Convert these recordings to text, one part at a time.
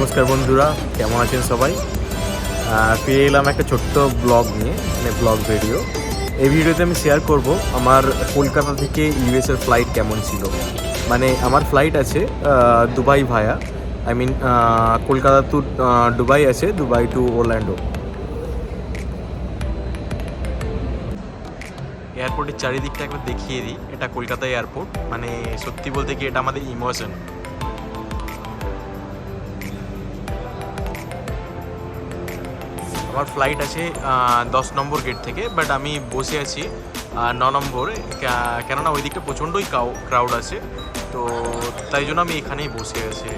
নমস্কার বন্ধুরা, কেমন আছেন সবাই? ফিরে এলাম একটা ছোট্ট ব্লগ নিয়ে মানে ব্লগ ভিডিও। এই ভিডিওতে আমি শেয়ার করব আমার কলকাতা থেকে ইউএস এর ফ্লাইট কেমন ছিল। মানে আমার ফ্লাইট আছে Dubai via I mean Kolkata to Dubai আছে, দুবাই টু ওরল্যান্ডো এয়ারপোর্টের চারিদিকটা একবার দেখিয়ে দিই, এটা কলকাতা এয়ারপোর্ট মানে সত্যি বলতে কি এটা আমাদের ইমোশন আমার ফ্লাইট আছে দশ নম্বর গেট থেকে বাট আমি বসে আছি ন নম্বরে। কেননা ওই দিকটা প্রচণ্ডই ক্রাউড আছে, তো তাই জন্য আমি এখানেই বসে আছি।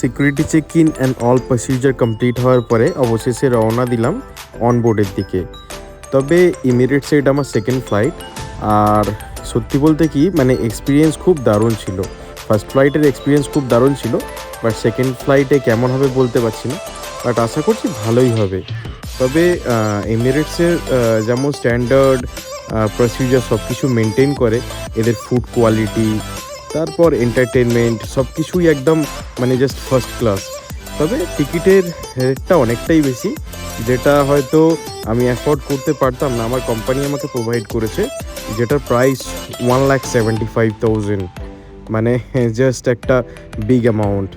Security check in and all procedure complete হওয়ার পরে অবশেষে রওনা দিলাম অনবোর্ডের দিকে। তবে ইমিরেটসে এটা আমার সেকেন্ড ফ্লাইট আর সত্যি বলতে কি মানে এক্সপিরিয়েন্স খুব দারুণ ছিল। ফার্স্ট ফ্লাইটের এক্সপিরিয়েন্স খুব দারুণ ছিল বাট সেকেন্ড ফ্লাইটে কেমন হবে বলতে পারছি না। বাট আশা করছি ভালোই হবে। তবে এমিরেটসের যেমন স্ট্যান্ডার্ড প্রসিজার সব কিছু মেনটেন করে, এদের ফুড কোয়ালিটি তারপর এন্টারটেনমেন্ট সব কিছুই একদম মানে জাস্ট ফার্স্ট ক্লাস তবে টিকিটের রেটটা অনেকটাই বেশি, যেটা হয়তো আমি অ্যাফোর্ড করতে পারতাম না, আমার কোম্পানি আমাকে প্রোভাইড করেছে, যেটার price one lakh seventy five thousand মানে জাস্ট একটা বিগ অ্যামাউন্ট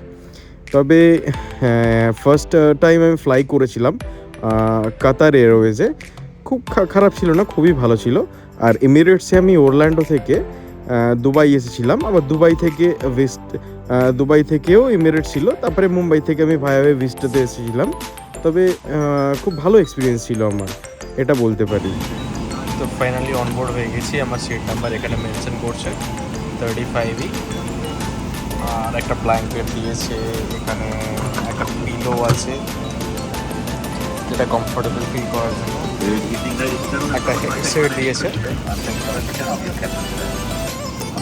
তবে ফার্স্ট টাইম আমি ফ্লাই করেছিলাম কাতার এয়ারওয়েজে খুব খারাপ ছিল না, খুবই ভালো ছিল। আর এমিরেটসে আমি ওরল্যান্ডো থেকে দুবাই এসেছিলাম আবার দুবাই থেকে ওয়েস্ট দুবাই থেকেও এমিরেট ছিল তারপরে মুম্বাই থেকে আমি ভায়াবে ভিস্টাতে এসেছিলাম। তবে খুব ভালো এক্সপিরিয়েন্স ছিল আমার এটা বলতে পারি। তো ফাইনালি অনবোর্ড হয়ে গেছি আমার সিট নাম্বার এখানে মেনশন করছে থার্টি ফাইভই আর একটা ব্ল্যাঙ্কেট দিয়েছে এখানে একটা পিলো আছে যেটা কমফোর্টেবল ফিল করার জন্য. একটা হেডসেট দিয়েছে। I'm Nick Cullen, I'll be your captain today. I'll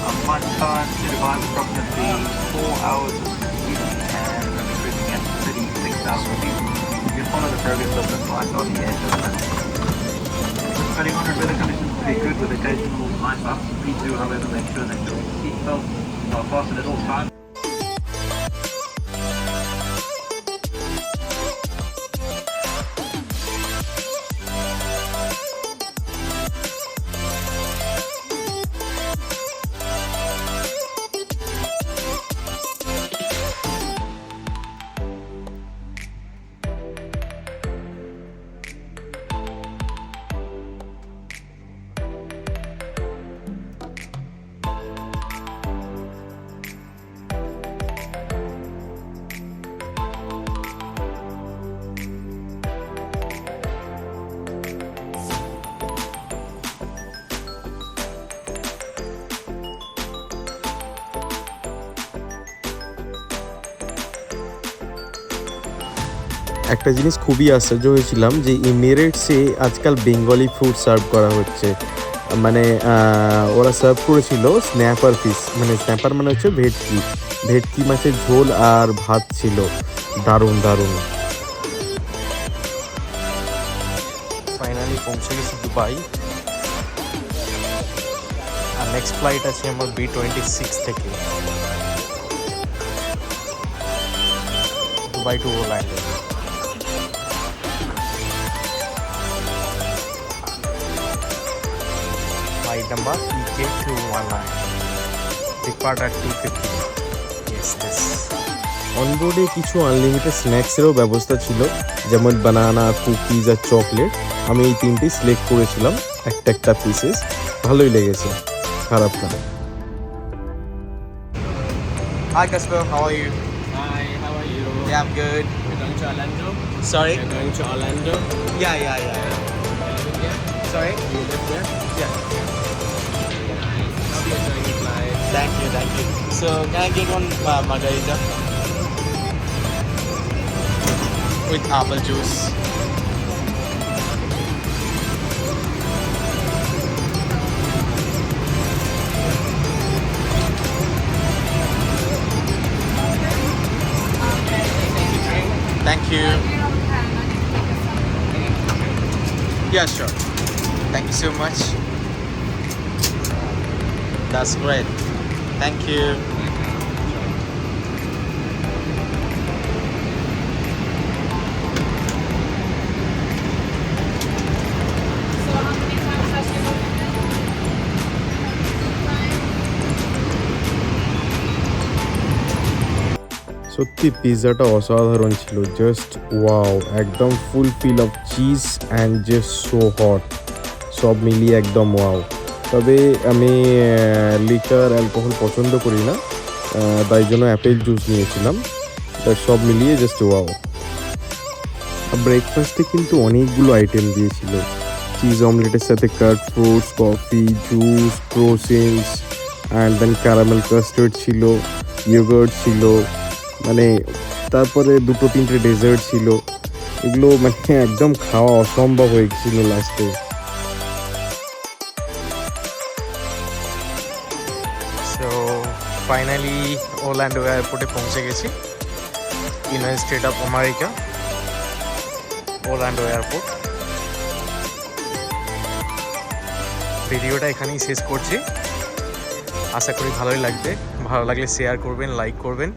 Our flight time to Dubai is approximately 4 hours of sleep and cruising at 36,000 feet. You follow the progress of the flight on the edge of the Depending on weather conditions be good with occasional night ups, please do however make sure that your seatbelts are fastened at all times. একটা জিনিস খুবই আশ্চর্য হয়েছিলাম যে ইমিরেটসে আজকাল Bengali food serve করা হচ্ছে। মানে ওরা সার্ভ করেছিল স্ন্যাপার ফিস মানে স্ন্যাপার মানে হচ্ছে ভেটকি। ভেটকি মাছের ঝোল আর ভাত ছিল। দারুণ দারুণ। ফাইনালি পৌঁছে গেছি দুবাই। আর নেক্সট ফ্লাইট আছে আমার বি টোয়েন্টি সিক্স থেকে। Dubai to Orlando number EK219. Depart at 250. Yes, this. অনবোর্ডে কিছু আনলিমিটেড স্ন্যাক্সেরও ব্যবস্থা ছিল যেমন বানানা কুকিজ আর চকলেট আমি এই তিনটি সিলেক্ট করেছিলাম একটা একটা পিসেস ভালোই লেগেছে খারাপ না Hi, Casper. How are you? Hi, how are you? Yeah, I'm good. You're going to Orlando? Sorry? You're going to Orlando? Yeah, yeah, yeah. There? Sorry? You live there? Yeah. Thank you, thank you. So, can I get one uh, margarita? With apple juice. Thank you. Yeah, sure. Thank you so much. That's great. Thank you. So how many times has she looked at it? সত্যি পিৎজাটা অসাধারণ ছিল just wow একদম full feel of cheese and just so hot সব মিলিয়ে একদম wow তবে আমি liquor alcohol পছন্দ করি না। তাই জন্য অ্যাপেল জুস নিয়েছিলাম। তা সব মিলিয়ে জাস্ট ওয়াও ব্রেকফাস্টে কিন্তু অনেকগুলো আইটেম দিয়েছিল। চিজ অমলেটের সাথে cut fruits coffee juice croissants and then caramel custard ছিল ইয়োগার্ট ছিল। মানে তারপরে দুটো তিনটে ডেজার্ট ছিল। এগুলো মানে একদম খাওয়া অসম্ভব হয়ে গেছিল লাস্টে ফাইনালি ওল্যান্ডো এয়ারপোর্টে পৌঁছে গেছি। United state of America Orlando airport ভিডিওটা এখানেই শেষ করছি। আশা করি ভালোই লাগবে। ভালো লাগলে শেয়ার করবেন লাইক করবেন।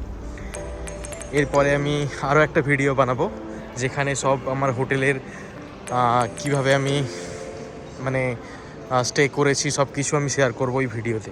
এরপরে আমি আরও একটা ভিডিও বানাবো, যেখানে সব আমার হোটেলের কীভাবে আমি মানে স্টে করেছি সব কিছু আমি শেয়ার করব এই ভিডিওতে